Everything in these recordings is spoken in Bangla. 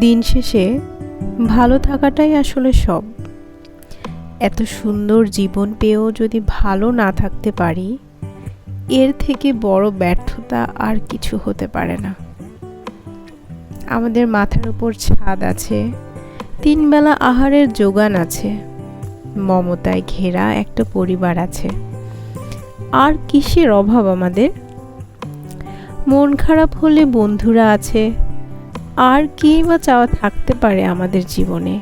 দিন শেষে ভালো থাকাটাই আসলে সব। এত সুন্দর জীবন পেয়েও যদি ভালো না থাকতে পারি, এর থেকে বড় ব্যর্থতা আর কিছু হতে পারে না। আমাদের মাথার উপর ছাদ আছে তিনবেলা আহারের যোগান আছে, মমতায় ঘেরা একটা পরিবার আছে। আর কিসের অভাব আমাদের? মন খারাপ হলে বন্ধুরা আছে আর কি বা চাওয়া থাকতে পারে আমাদের জীবনে?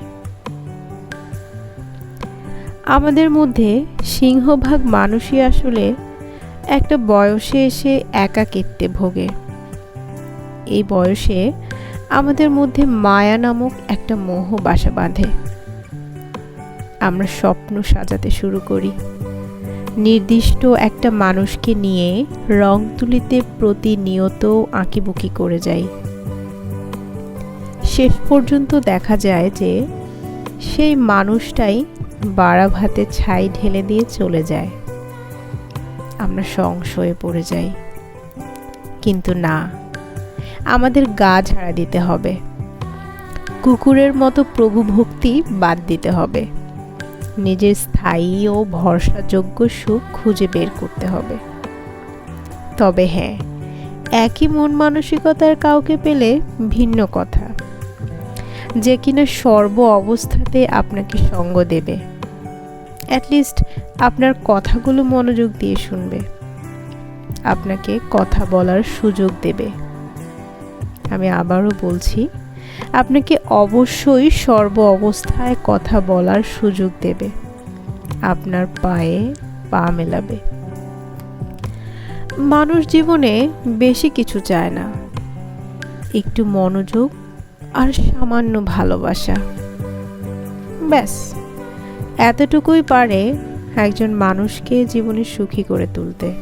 আমাদের মধ্যে সিংহভাগ মানুষই আসলে একটা বয়সে এসে একাকিত্বে ভোগে। এই বয়সে আমাদের মধ্যে মায়া নামক একটা মোহ বাসা বাঁধে। আমরা স্বপ্ন সাজাতে শুরু করি। নির্দিষ্ট একটা মানুষকে নিয়ে রং তুলিতে প্রতিনিয়ত আঁকিবুকি করে যাই। শেষ পর্যন্ত দেখা যায় যে সেই মানুষটাই বাড়া ভাতে ছাই ঢেলে দিয়ে চলে যায়। আমরা সংশয়ে পড়ে যাই। কিন্তু না, আমাদের গা ঝাড়া দিতে হবে। কুকুরের মতো প্রভু ভক্তি বাদ দিতে হবে। নিজের স্থায়ী ও ভরসাযোগ্য সুখ খুঁজে বের করতে হবে। তবে হ্যাঁ একই মন মানসিকতার কাউকে পেলে ভিন্ন কথা। যে কিনা সর্ব অবস্থাতে আপনাকে সঙ্গ দেবে। অ্যাটলিস্ট আপনার কথাগুলো মনোযোগ দিয়ে শুনবে। আপনাকে কথা বলার সুযোগ দেবে। আমি আবারও বলছি, আপনাকে অবশ্যই সর্ব অবস্থায় কথা বলার সুযোগ দেবে। আপনার পায়ে পা মেলাবে। মানুষ জীবনে বেশি কিছু চায় না। একটু মনোযোগ আর সামান্য ভালোবাসা। ব্যাস এতটুকুই পারে একজন মানুষকে জীবনে সুখী করে তুলতে।